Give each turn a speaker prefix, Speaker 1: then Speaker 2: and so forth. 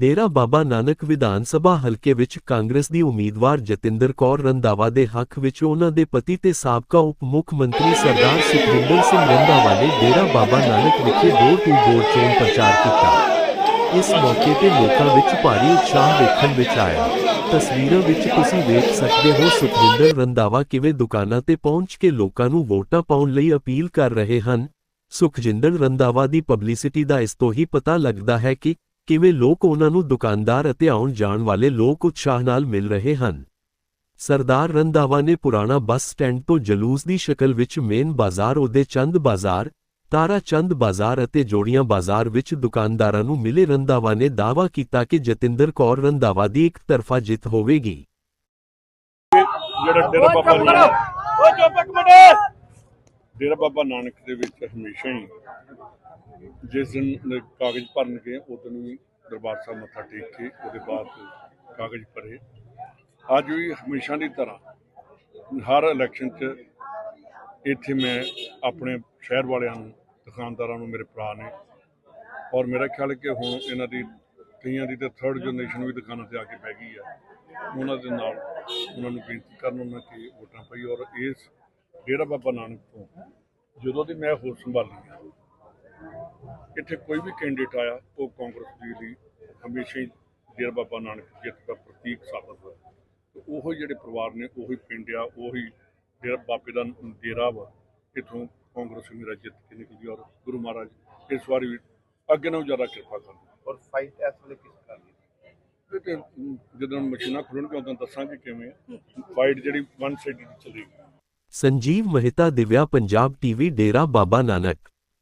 Speaker 1: ਡੇਰਾ ਬਾਬਾ ਨਾਨਕ ਵਿਧਾਨ ਸਭਾ ਹਲਕੇ ਵਿੱਚ ਕਾਂਗਰਸ ਦੀ ਉਮੀਦਵਾਰ ਜਤਿੰਦਰ ਕੌਰ ਰੰਧਾਵਾ ਦੇ ਹੱਕ ਵਿੱਚ ਉਹਨਾਂ ਦੇ ਪਤੀ ਤੇ ਸਾਬਕਾ ਉਪ ਮੁੱਖ ਮੰਤਰੀ ਸਰਦਾਰ ਸੁਖਵਿੰਦਰ ਸਿੰਘ ਰੰਧਾਵਾ ਨੇ ਡੇਰਾ ਬਾਬਾ ਨਾਨਕ ਵਿਖੇ ਡੋਰ ਟੂ ਡੋਰ ਚੋਣ ਪ੍ਰਚਾਰ ਕੀਤਾ। ਇਸ ਮੌਕੇ ਤੇ ਲੋਕਾਂ ਵਿੱਚ ਭਾਰੀ ਉਤਸ਼ਾਹ ਵੇਖਣ ਵਿੱਚ ਆਇਆ। ਤਸਵੀਰਾਂ ਵਿੱਚ ਤੁਸੀਂ ਵੇਖ ਸਕਦੇ ਹੋ ਸੁਖਵਿੰਦਰ ਰੰਧਾਵਾ ਕਿਵੇਂ ਦੁਕਾਨਾਂ ਤੇ ਪਹੁੰਚ ਕੇ ਲੋਕਾਂ ਨੂੰ ਵੋਟਾਂ ਪਾਉਣ ਲਈ ਅਪੀਲ ਕਰ ਰਹੇ ਹਨ। ਸੁਖਜਿੰਦਰ ਰੰਧਾਵਾ ਦੀ ਪਬਲਿਸਿਟੀ ਦਾ ਇਸ ਤੋਂ ਹੀ ਪਤਾ ਲੱਗਦਾ ਹੈ ਕਿ ਕਿਵੇਂ ਲੋਕ ਉਹਨਾਂ ਨੂੰ ਦੁਕਾਨਦਾਰ ਅਤੇ ਆਉਣ ਜਾਣ ਵਾਲੇ ਲੋਕ ਉਤਸ਼ਾਹ ਨਾਲ ਮਿਲ ਰਹੇ ਹਨ। ਸਰਦਾਰ ਰੰਧਾਵਾ ਨੇ ਪੁਰਾਣਾ ਬੱਸ ਸਟੈਂਡ ਤੋਂ ਜਲੂਸ ਦੀ ਸ਼ਕਲ ਵਿੱਚ ਮੇਨ ਬਾਜ਼ਾਰ ਉਹਦੇ ਚੰਦ ਬਾਜ਼ਾਰ ਤਾਰਾ ਚੰਦ ਬਾਜ਼ਾਰ ਅਤੇ ਜੋੜੀਆਂ ਬਾਜ਼ਾਰ ਵਿੱਚ ਦੁਕਾਨਦਾਰਾਂ ਨੂੰ ਮਿਲੇ। ਰੰਧਾਵਾ ਨੇ ਦਾਅਵਾ ਕੀਤਾ ਕਿ ਜਤਿੰਦਰ ਕੌਰ ਰੰਧਾਵਾ ਦੀ ਇੱਕ ਤਰਫਾ ਜਿੱਤ ਹੋਵੇਗੀ।
Speaker 2: ਜਿਹੜਾ ਡੇਰਾ ਬਾਬਾ ਨਾਨਕ ਓ ਚੁੱਪ ਇੱਕ ਮਿੰਟ। ਡੇਰਾ ਬਾਬਾ ਨਾਨਕ ਦੇ ਵਿੱਚ ਹਮੇਸ਼ਾ ਹੀ ਜਿਸ ਦਿਨ ਕਾਗਜ਼ ਭਰਨ ਗਏ ਉਦੋਂ ਵੀ ਦਰਬਾਰ ਸਾਹਿਬ ਮੱਥਾ ਟੇਕ ਕੇ ਉਹਦੇ ਬਾਅਦ ਕਾਗਜ਼ ਭਰੇ। ਅੱਜ ਵੀ ਹਮੇਸ਼ਾ ਦੀ ਤਰ੍ਹਾਂ ਹਰ ਇਲੈਕਸ਼ਨ 'ਚ ਇੱਥੇ ਮੈਂ ਆਪਣੇ ਸ਼ਹਿਰ ਵਾਲਿਆਂ ਨੂੰ, ਦੁਕਾਨਦਾਰਾਂ ਨੂੰ, ਮੇਰੇ ਭਰਾ ਨੇ ਔਰ ਮੇਰਾ ਖਿਆਲ ਹੈ ਕਿ ਹੁਣ ਇਹਨਾਂ ਦੀ ਕਈਆਂ ਦੀ ਤਾਂ ਥਰਡ ਜਨਰੇਸ਼ਨ ਵੀ ਦੁਕਾਨਾਂ ਤੇ ਆ ਕੇ ਬਹਿ ਗਈ ਹੈ। ਉਹਨਾਂ ਦੇ ਨਾਲ ਉਹਨਾਂ ਨੂੰ ਬੇਨਤੀ ਕਰਨ ਉਹਨਾਂ ਕਿ ਵੋਟਾਂ ਪਾਈ ਔਰ ਇਸ ਡੇਰਾ ਬਾਬਾ ਨਾਨਕ ਤੋਂ ਜਦੋਂ ਦੀ ਮੈਂ ਹੋਰ ਸੰਭਾਲੀ ਇੱਥੇ ਕੋਈ ਵੀ ਕੈਂਡੀਡੇਟ ਆਇਆ ਉਹ ਕਾਂਗਰਸ ਦੇ ਲਈ ਹਮੇਸ਼ਾ ਹੀ ਡੇਰਾ ਬਾਬਾ ਨਾਨਕ ਜਿੱਤ ਦਾ ਪ੍ਰਤੀਕ ਸਾਬਤ ਹੋਇਆ। ਉਹੋ ਜਿਹੜੇ ਪਰਿਵਾਰ ਨੇ ਉਹੀ ਪਿੰਡ ਆ ਉਹੀ ਡੇਰਾ ਬਾਬੇ ਦਾ ਡੇਰਾ ਵਾ ਇੱਥੋਂ ਕਾਂਗਰਸ ਮੇਰਾ ਜਿੱਤ ਕੇ ਨਿਕਲੀ ਔਰ ਗੁਰੂ ਮਹਾਰਾਜ ਇਸ ਵਾਰੀ ਵੀ ਅੱਗੇ ਨਾਲੋਂ ਜ਼ਿਆਦਾ ਕਿਰਪਾ ਕਰਨ
Speaker 3: ਔਰ ਫਾਈਟ ਇਸ ਵੇਲੇ ਕਿਸ ਤਰ੍ਹਾਂ ਦੀ?
Speaker 2: ਜਦੋਂ ਮਸ਼ੀਨਾਂ ਖੁੱਲਣਗੀਆਂ ਉਦੋਂ ਦੱਸਾਂਗੇ ਕਿਵੇਂ ਫਾਈਟ ਜਿਹੜੀ ਵਨ ਸਾਈਡ ਚੱਲੇਗੀ।
Speaker 1: ਸੰਜੀਵ ਮਹਿਤਾ ਦਿਵਿਆ ਪੰਜਾਬ ਟੀਵੀ ਡੇਰਾ ਬਾਬਾ ਨਾਨਕ।